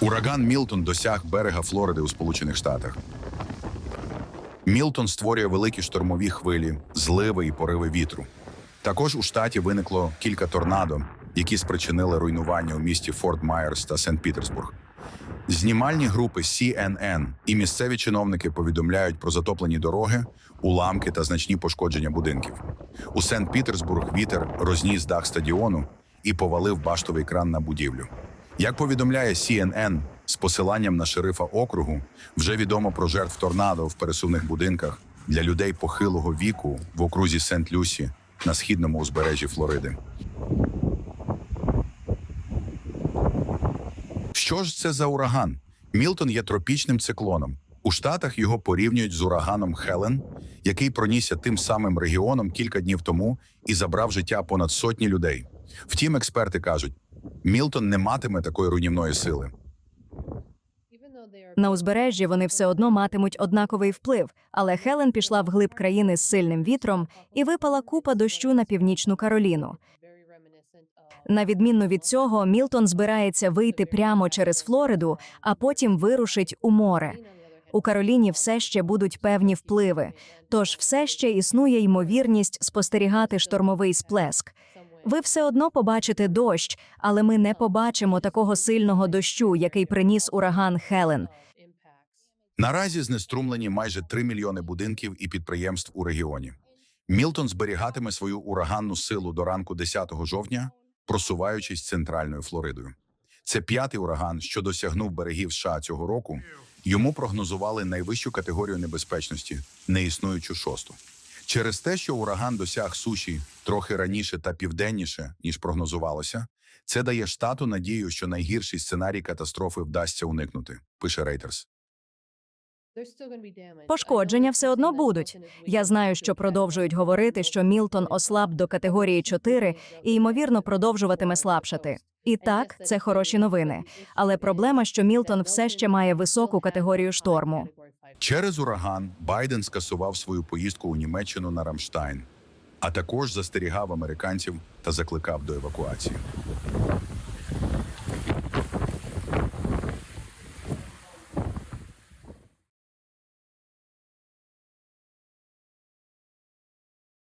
Ураган Мілтон досяг берега Флориди у Сполучених Штатах. Мілтон створює великі штормові хвилі, зливи і пориви вітру. Також у штаті виникло кілька торнадо, які спричинили руйнування у місті Форт Майерс та Сент-Пітерсбург. Знімальні групи CNN і місцеві чиновники повідомляють про затоплені дороги, уламки та значні пошкодження будинків. У Сент-Пітерсбург вітер розніс дах стадіону і повалив баштовий кран на будівлю. Як повідомляє CNN з посиланням на шерифа округу, вже відомо про жертв торнадо в пересувних будинках для людей похилого віку в окрузі Сент-Люсі на східному узбережжі Флориди. Що ж це за ураган? Мілтон є тропічним циклоном. У Штатах його порівнюють з ураганом Хелен, який пронісся тим самим регіоном кілька днів тому і забрав життя понад сотні людей. Втім, експерти кажуть, Мілтон не матиме такої руйнівної сили. На узбережжі вони все одно матимуть однаковий вплив, але Хелен пішла вглиб країни з сильним вітром і випала купа дощу на північну Кароліну. На відміну від цього, Мілтон збирається вийти прямо через Флориду, а потім вирушить у море. У Кароліні все ще будуть певні впливи, тож все ще існує ймовірність спостерігати штормовий сплеск. Ви все одно побачите дощ, але ми не побачимо такого сильного дощу, який приніс ураган Хелен. Наразі знеструмлені майже 3 мільйони будинків і підприємств у регіоні. Мілтон зберігатиме свою ураганну силу до ранку 10 жовтня, просуваючись центральною Флоридою. Це п'ятий ураган, що досягнув берегів США цього року. Йому прогнозували найвищу категорію небезпечності, неіснуючу шосту. Через те, що ураган досяг суші трохи раніше та південніше, ніж прогнозувалося, це дає штату надію, що найгірший сценарій катастрофи вдасться уникнути, пише Reuters. Пошкодження все одно будуть. Я знаю, що продовжують говорити, що Мілтон ослаб до категорії 4 і ймовірно продовжуватиме слабшати. І так, це хороші новини. Але проблема, що Мілтон все ще має високу категорію шторму. Через ураган Байден скасував свою поїздку у Німеччину на Рамштайн, а також застерігав американців та закликав до евакуації.